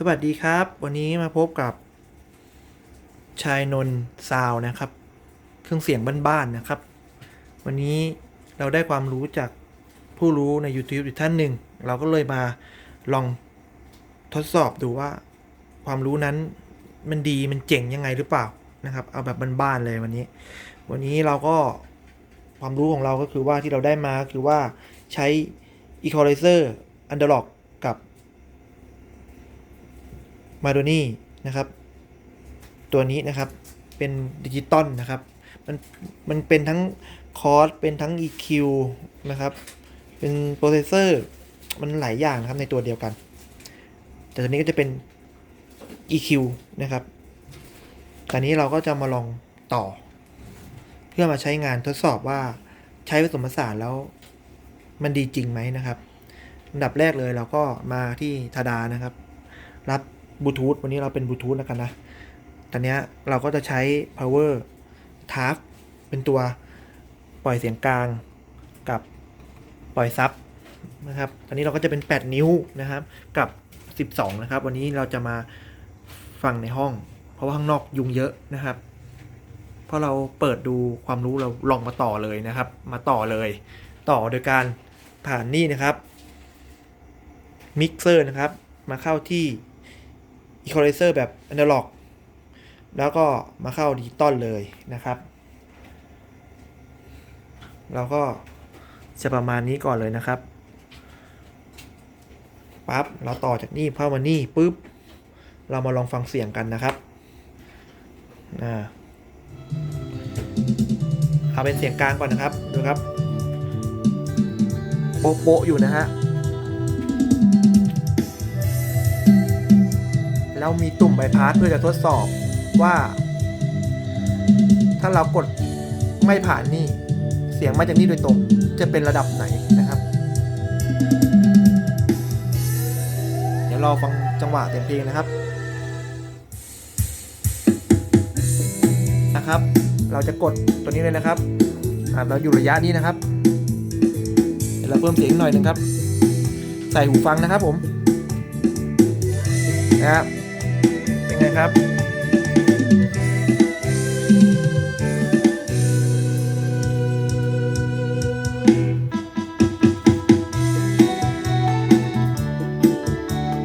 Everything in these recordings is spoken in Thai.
สวัสดีครับ วันนี้มาพบกับ ชายนนท์ซาวนะครับ เครื่องเสียงบ้านๆนะครับ วันนี้เราได้ความรู้จากผู้รู้ใน YouTube อีกท่านหนึ่ง เราก็เลยมาลองทดสอบดูว่า ความรู้นั้นมันดีมันเจ๋งยังไงหรือเปล่านะครับ เอาแบบบ้านๆเลยวันนี้ วันนี้เราก็ความรู้ของเราก็คือว่าที่เราได้มาคือว่าใช้ Equalizer Analog กับ มาโดนี่นะครับ ตัวนี้นะครับเป็นดิจิตอลนะครับ มันมันเป็นทั้งคอร์สเป็นทั้ง EQ นะครับ เป็นโปรเซสเซอร์มันหลายอย่างนะครับในตัวเดียวกัน แต่ตัวนี้ก็จะเป็น EQ นะครับตอนนี้เราก็จะมาลองต่อ เพื่อมาใช้งานทดสอบว่าใช้ผสมผสานแล้วมันดีจริงไหมนะครับอันดับแรกเลยเราก็มาที่ทาดานะครับ รับ บลูทูธวันนี้เราเป็นบลูทูธแล้วกันนะ ตอนนี้เราก็จะใช้ power t a s k เป็นตัวปล่อยเสียงกลางกับปล่อยซับนะครับ ตอนนี้เราก็จะเป็น 8 นิ้วนะครับ กับ 12 นะครับ วันนี้เราจะมาฟังในห้อง เพราะว่าข้างนอกยุงเยอะนะครับเพราะเราเปิดดูความรู้เราลองมาต่อเลยนะครับ มาต่อเลย ต่อโดยการผ่านนี่นะครับมิกเซอร์นะครับ มาเข้าที่ Equalizer แบบ Analog แล้วก็มาเข้าดิจิตอลเลยนะครับ เราก็จะประมาณนี้ก่อนเลยนะครับปั๊บเราต่อจากนี่เข้ามานี่ปุ๊บ เรามาลองฟังเสียงกันนะครับอ่าเอาเป็นเสียงกลางก่อนนะครับดูครับโป๊ะๆอยู่นะฮะ แล้วมีตุ่มใบพัดเพื่อจะทดสอบว่า ถ้าเรากดไม่ผ่านนี่เสียงมาจากนี่โดยตรงจะเป็นระดับไหนนะครับ เดี๋ยวราฟังจังหวะเสียงเพลงนะครับนะครับ เราจะกดตัวนี้เลยนะครับเราอยู่ระยะนี้นะครับเดี๋ยวเราเพิ่มเสียงหน่อยหนึ่งครับ ใส่หูฟังนะครับผมนะครับ ครับ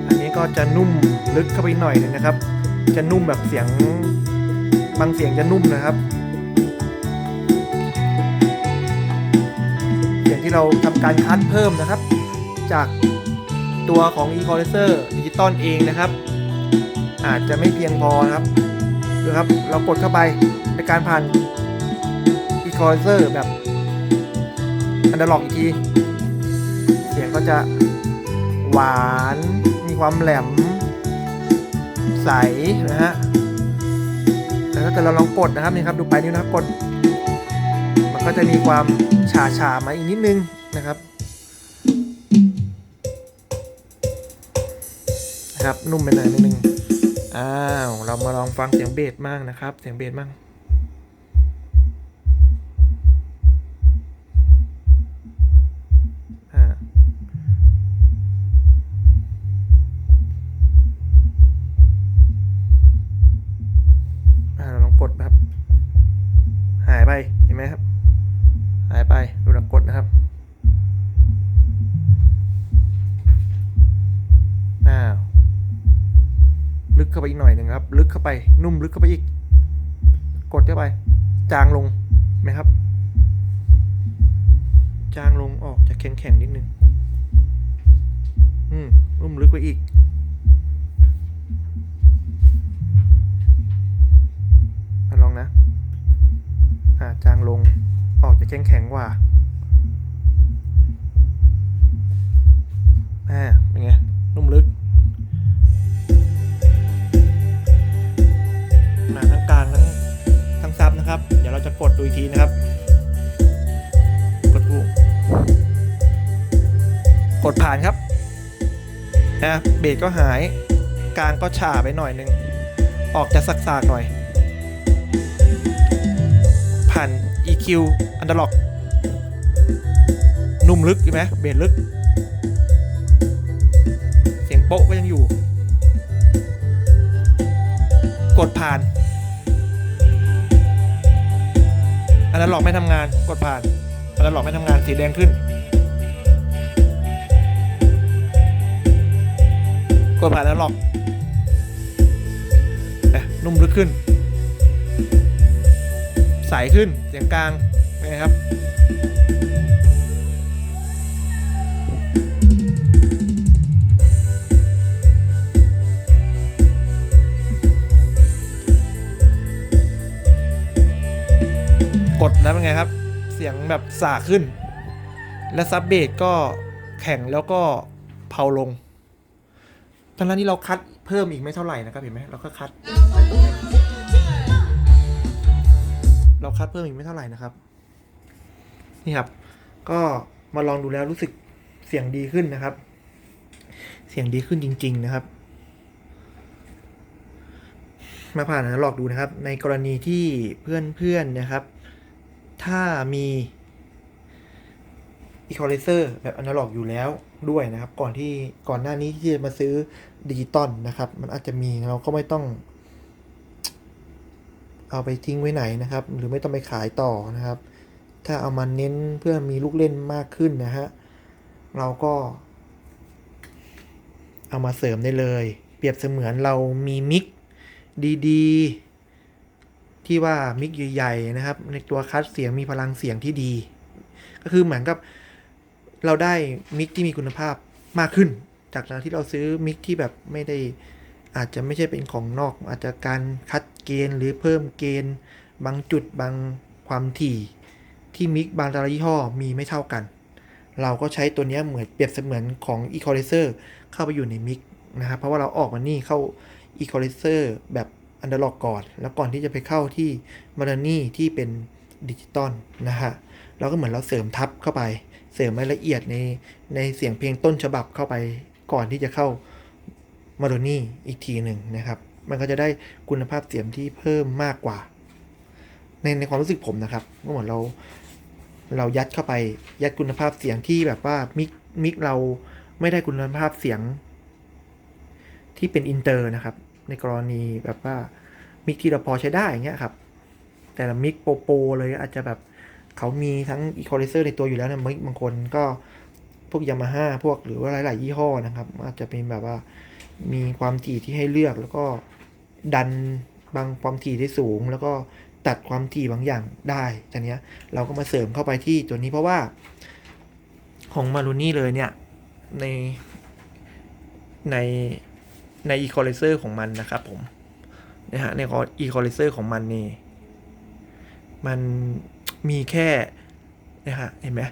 อันนี้ก็จะนุ่มลึกเข้าไปหน่อยนึงนะครับ จะนุ่มแบบเสียงบางเสียงจะนุ่มนะครับ เสียงที่เราทำการคัดเพิ่มนะครับ จากตัวของ Equalizer ดิจิตอลเองนะครับ อาจจะไม่เพียงพอนะครับดูครับเรากดเข้าไปในการผ่าน Equalizer แบบ Analog อีกที เสียงก็จะหวาน มีความแหลม ใสนะฮะแล้วถ้าเกิดเราลองกดนะครับนี่ครับดูไปนิ้วนะครับกด มันก็จะมีความชาชาๆมาอีกนิดนึงนะครับนะครับนุ่มไปหน่อยนิดนึง อ้าว เรามาลองฟังเสียงเบสบ้างนะครับ เสียงเบสบ้าง ลึกเข้าไปอีกหน่อยหนึ่งครับ ลึกเข้าไปนุ่มลึกเข้าไปอีก กดเข้าไป จางลงไหมครับ จางลงออกจะแข็งแข็งนิดนึงอืมนุ่มลึกไปอีกมาลองนะอ่าจางลงออกจะแข็งแข็งกว่า สก็หาย กลางก็ฉาไปหน่อยนึง ออกจะสักๆหน่อย ผ่าน EQ Analog นุ่มลึกใช่ไหมเบสลึก เสียงโป๊ะก็ยังอยู่ กดผ่าน อันนั้นหลอกไม่ทำงาน กดผ่าน อันนั้นหลอกไม่ทำงาน สีแดงขึ้น กดผ่านแล้วหลอกเอ๊ะนุ่มลึกขึ้น ใสขึ้นเสียงกลางเป็นไงครับกดแล้วเป็นไงครับ เสียงแบบสาขึ้น และซับเบสก็แข็งแล้วก็เผาลง ทั้งนั้นที่เราคัดเพิ่มอีกไม่เท่าไหร่นะครับเห็นไหมเราก็คัด เราคัดเพิ่มอีกไม่เท่าไหร่นะครับ นี่ครับ ก็มาลองดูแล้วรู้สึกเสียงดีขึ้นนะครับ เสียงดีขึ้นจริง ๆ นะครับ มาผ่านนะลอกดูนะครับ ในกรณีที่เพื่อนๆนะครับ ถ้ามี equalizer แบบอนาล็อกอยู่แล้วด้วยนะครับ ก่อนที่ก่อนหน้านี้ที่จะมาซื้อดิจิตอลนะครับ มันอาจจะมีเราก็ไม่ต้อง เอาไปทิ้งไว้ไหนนะครับ หรือไม่ต้องไปขายต่อนะครับ ถ้าเอามาเน้นเพื่อมีลูกเล่นมากขึ้นนะฮะเราก็ เอามาเสริมได้เลย เปรียบเสมือนเรามีมิกดีๆ ที่ว่ามิกใหญ่ๆนะครับ ในตัวคัดเสียงมีพลังเสียงที่ดี ก็คือเหมือนกับ เราได้มิกที่มีคุณภาพมากขึ้น จากการที่เราซื้อมิกที่แบบไม่ได้อาจจะไม่ใช่เป็นของนอก อาจจะการคัดเกณฑ์หรือเพิ่มเกณฑ์ บางจุดบางความถี่ที่มิกบางแต่ละยี่ห้อมีไม่เท่ากัน เราก็ใช้ตัวนี้เหมือนเปรียบเสมือนของ Equalizer เข้าไปอยู่ในมิกนะครับเพราะว่าเราออกมานี่เข้า Equalizer แบบอันเดอร์ล็อกก่อน แล้วก่อนที่จะไปเข้าที่มารานี่ที่เป็นดิจิตอลนะฮะเราก็เหมือนเราเสริมทับเข้าไป ริมรายละเอียดในในเสียงเพลงต้นฉบับเข้าไปก่อนที่จะเข้ามารานี่อีกทีหนึ่งนะครับ มันก็จะได้คุณภาพเสียงที่เพิ่มมากกว่า ในในความรู้สึกผมนะครับก็เหมือนเราเรายัดเข้าไปยัดคุณภาพเสียงที่แบบว่ามิกมิกเราไม่ได้คุณภาพเสียง ที่เป็นอินเตอร์นะครับ ในกรณีแบบว่ามิกที่เราพอใช้ได้อย่างเงี้ยครับ แต่ละมิกโปโปเลยอาจจะแบบ เขามีทั้งอีโคไลเซอร์ในตัวอยู่แล้วนะบางคนก็พวกยามาฮ่าพวกหรือว่าหลาย ๆ ยี่ห้อนะครับ อาจจะเป็นแบบว่ามีความถี่ที่ให้เลือกแล้วก็ดันบางความถี่ได้สูง แล้วก็ตัดความถี่บางอย่างได้จากเนี้ยเราก็มาเสริมเข้าไปที่ตัวนี้เพราะว่า ของมารูนี่เลยเนี่ยในในใน equalizer ของมันนะครับผมนะฮะใน equalizer ของมันนี่มัน มีแค่นะฮะเห็นไหม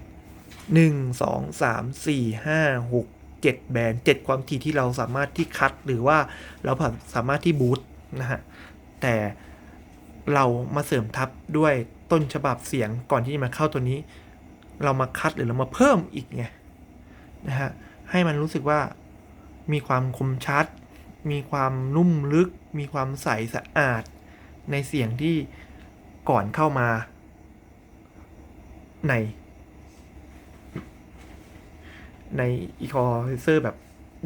หนึ่งสองสามสี่ห้าหกเจ็ดแบนเจ็ดความถี่ที่เราสามารถที่คัดหรือว่าเราสามารถที่บูตนะฮะแต่เรามาเสริมทับด้วยต้นฉบับเสียงก่อนที่จะมาเข้าตัวนี้ เรามาคัดหรือเรามาเพิ่มอีกไงนะฮะให้มันรู้สึกว่ามีความคมชัด มีความนุ่มลึก มีความใสสะอาด ในเสียงที่ก่อนเข้ามา ใน ในอีคอไลเซอร์แบบ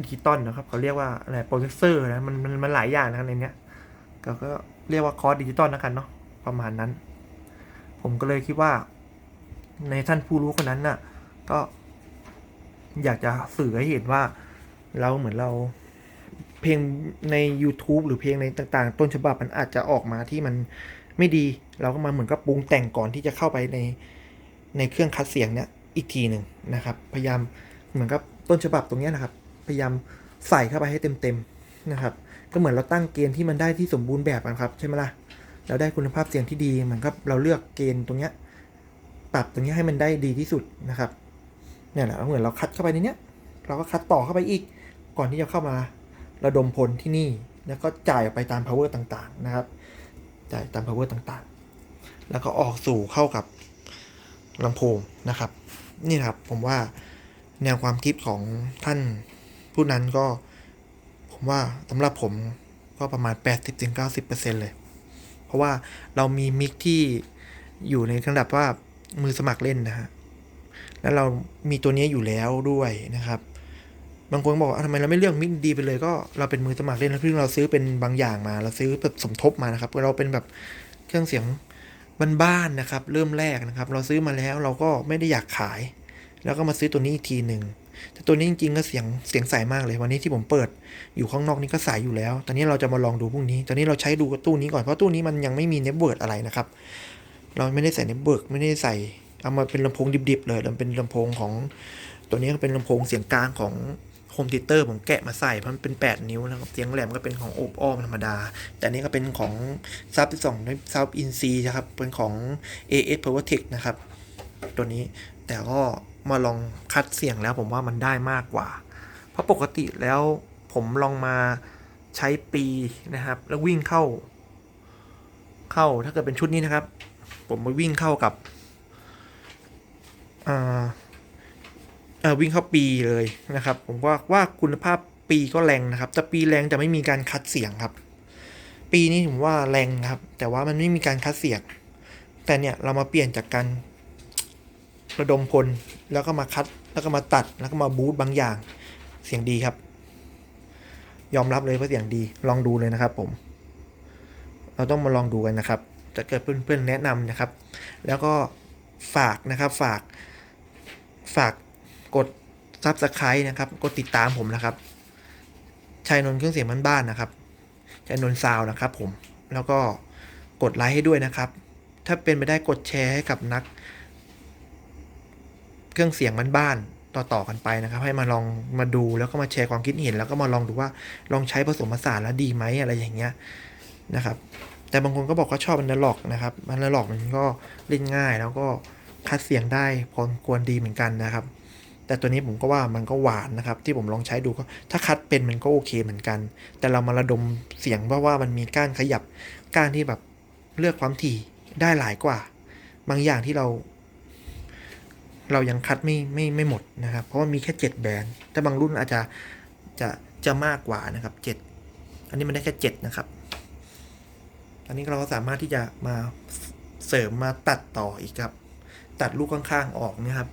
ดิจิตอลนะครับ เขาเรียกว่าอะไรโปรเซสเซอร์นะ มันมันมันหลายอย่างนะในเนี้ยก็ก็เรียกว่าคอร์สดิจิตอลนะกันเนาะประมาณนั้น ผมก็เลยคิดว่า ในท่านผู้รู้คนนั้นน่ะ ก็อยากจะสื่อให้เห็นว่าเราเหมือนเราเพลงใน YouTube หรือเพลงในต่าง ๆ ต้นฉบับมันอาจจะออกมาที่มันไม่ดี เราก็มาเหมือนกับปรุงแต่งก่อนที่จะเข้าไปใน ในเครื่องคัดเสียงเนี่ยอีกทีหนึ่งนะครับ พยายามเหมือนกับต้นฉบับตรงเนี้ยนะครับ พยายามใส่เข้าไปให้เต็มๆนะครับ ก็เหมือนเราตั้งเกณฑ์ที่มันได้ที่สมบูรณ์แบบนะครับใช่ไหมล่ะเราได้คุณภาพเสียงที่ดีเหมือนกับเราเลือกเกณฑ์ตรงเนี้ยปรับตรงเนี้ยให้มันได้ดีที่สุดนะครับเนี่ยแหละเหมือนเราคัดเข้าไปในเนี้ยเราก็คัดต่อเข้าไปอีก ก่อนที่จะเข้ามาระดมพลที่นี่ แล้วก็จ่ายออกไปตาม power ต่างๆนะครับ จ่ายตาม power ต่างๆ แล้วก็ออกสู่เข้ากับ ลำโพงนะครับ นี่นะครับผมว่าแนวความคิดของท่านผู้นั้นก็ ผมว่าสำหรับผมก็ประมาณ 80-90%เลย เพราะว่าเรามีมิกที่อยู่ในระดับว่ามือสมัครเล่นนะฮะ แล้วเรามีตัวนี้อยู่แล้วด้วยนะครับ บางคนบอกว่าทำไมเราไม่เลือกมิกดีไปเลยก็เราเป็นมือสมัครเล่นแล้วเพิ่งเราซื้อเป็นบางอย่างมา เราซื้อแบบสมทบมานะครับ เราเป็นแบบเครื่องเสียง บ้านๆนะครับ เริ่มแรกนะครับ เราซื้อมาแล้วเราก็ไม่ได้อยากขาย แล้วก็มาซื้อตัวนี้อีกทีหนึ่งแต่ตัวนี้จริงๆก็เสียงเสียงใสมากเลย วันนี้ที่ผมเปิดอยู่ข้างนอกนี่ก็ใสอยู่แล้ว ตอนนี้เราจะมาลองดูพรุ่งนี้ ตอนนี้เราใช้ดูตู้นี้ก่อนเพราะตู้นี้มันยังไม่มีเน็ตเวิร์ดอะไรนะครับ เราไม่ได้ใส่เน็ตเวิร์ดไม่ได้ใส่เอามาเป็นลำโพงดิบๆเลยมันเป็นลำโพงของตัวนี้ก็เป็นลำโพงเสียงกลางของ โฮมทิเตอร์ผมแกะมาใส่เพราะมันเป็น 8 นิ้วนะครับเสียงแหลมก็เป็นของโอบอ้อมธรรมดา แต่นี้ก็เป็นของซับที่สองซับอินซีนะครับ เป็นของ AS PowerTech นะครับ ตัวนี้แต่ก็มาลองคัดเสียงแล้วผมว่ามันได้มากกว่า เพราะปกติแล้วผมลองมาใช้ปีนะครับ แล้ววิ่งเข้า เข้าถ้าเกิดเป็นชุดนี้นะครับ ผมมาวิ่งเข้ากับอ่า วิ่งเข้าปีเลยนะครับ ผมว่าว่าคุณภาพปีก็แรงนะครับ แต่ปีแรงแต่ไม่มีการคัดเสียงครับ ปีนี้ผมว่าแรงครับ แต่ว่ามันไม่มีการคัดเสียง แต่เนี่ยเรามาเปลี่ยนจากการระดมพลแล้วก็มาคัดแล้วก็มาตัดแล้วก็มาบูตบางอย่างเสียงดีครับ ยอมรับเลยว่าเสียงดีลองดูเลยนะครับ ผม เราต้องมาลองดูกันนะครับจะเกิดเพื่อนๆแนะนำนะครับ แล้วก็ฝากนะครับฝากฝาก กด Subscribe นะครับ กดติดตามผมนะครับชายนนท์เครื่องเสียงบ้านๆนะครับชายนนท์ซาวนะครับผมแล้วก็กดไลค์ให้ด้วยนะครับ ถ้าเป็นไปได้กดแชร์ให้กับนัก เครื่องเสียงบ้านๆต่อๆกันไปนะครับ ให้มาลองมาดูแล้วก็มาแชร์ความคิดเห็น แล้วก็มาลองดูว่าลองใช้ผสมผสานแล้วดีไหมอะไรอย่างเงี้ยนะครับ แต่บางคนก็บอกว่าชอบอันดล็อกนะครับอันดล็อกมันก็เล่นง่าย แล้วก็คัดเสียงได้พอควรดีเหมือนกันนะครับ แต่ตัวนี้ผมก็ว่ามันก็หวานนะครับ ที่ผมลองใช้ดูก็ถ้าคัดเป็นมันก็โอเคเหมือนกัน แต่เรามาระดมเสียงเพราะว่ามันมีก้านขยับก้านที่แบบเลือกความถี่ได้หลายกว่า บางอย่างที่เรา เรายังคัดไม่ไม่ไม่หมดนะครับ เพราะว่ามีแค่เจ็ดแบรนด์แต่บางรุ่นอาจจะจะจะมากกว่านะครับเจ็ดอันนี้มันได้แค่เจ็ดนะครับ อันนี้เราก็สามารถที่จะมาเสริมมาตัดต่ออีกครับ ตัดลูกข้างๆออกนะครับ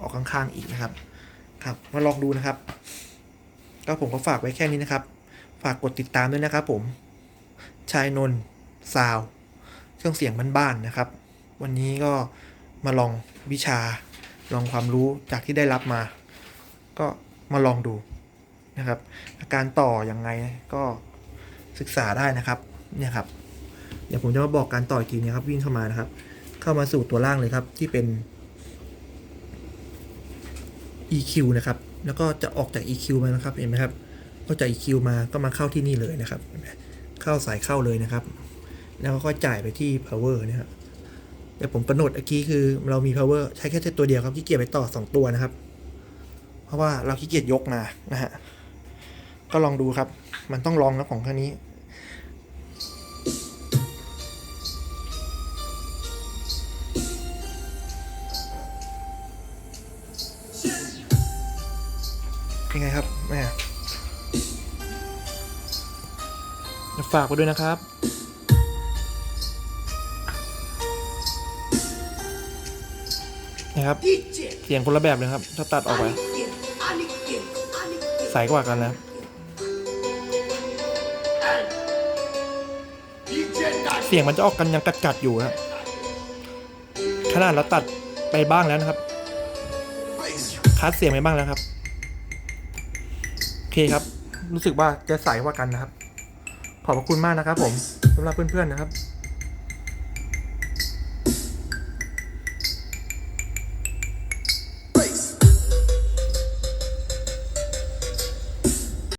ออกข้างๆอีกนะครับ ครับมาลองดูนะครับ ก็ผมก็ฝากไว้แค่นี้นะครับ ฝากกดติดตามด้วยนะครับผม ชายนนท์ซาว เครื่องเสียงบ้านๆนะครับ วันนี้ก็มาลองวิชา ลองความรู้จากที่ได้รับมา ก็มาลองดูนะครับ อาการต่ออยังไงก็ศึกษาได้นะครับ เนี่ยครับ เดี๋ยวผมจะมาบอกการต่ออีกทีนะครับวิ่งเข้ามานะครับ เข้ามาสู่ตัวล่างเลยครับที่เป็น EQ นะครับ แล้วก็จะออกจาก EQ มานะครับ เห็นไหมครับ ก็จาก EQ มาก็มาเข้าที่นี่เลยนะครับ เข้าสายเข้าเลยนะครับ แล้วก็จ่ายไปที่ power นะครับเดี๋ยวผมกำหนดเมื่อกี้คือเรามี power ใช้แค่ตัวเดียวครับขี้เกียจไปต่อ 2 ตัวนะครับ เพราะว่าเราขี้เกียจยกมานะฮะ ก็ลองดูครับ มันต้องลองนะของคันนี้ ยังไงครับแม่ฝากไปด้วยนะครับ นะครับ เสียงคนละแบบเลยครับ ถ้าตัดออกไป ใสกว่ากันนะเสียงมันจะออกกันยังกัดๆอยู่นะขนาดเราตัดไปบ้างแล้วนะครับคัดเสียงไปบ้างแล้วครับ เคครับ รู้สึกว่าจะใสกว่ากันนะครับ ขอบพระคุณมากนะครับ ผมสำหรับเพื่อนๆนะครับ